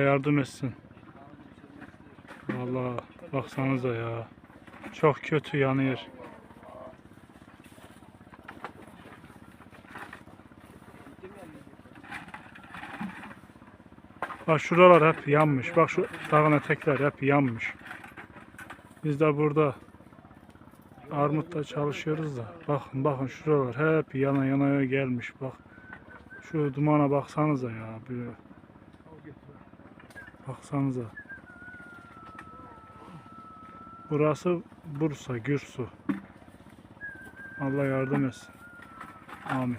yardım etsin. Vallahi baksanıza ya. Çok kötü yanıyor. Bak şuralar hep yanmış. Bak şu dağın etekler hep yanmış. Biz de burada armutta çalışıyoruz da. Bakın bakın şuralar hep yana yana gelmiş. Bak şu dumana baksanıza ya. Böyle. Baksanıza. Burası Bursa, Gürsu. Allah yardım etsin. Amin.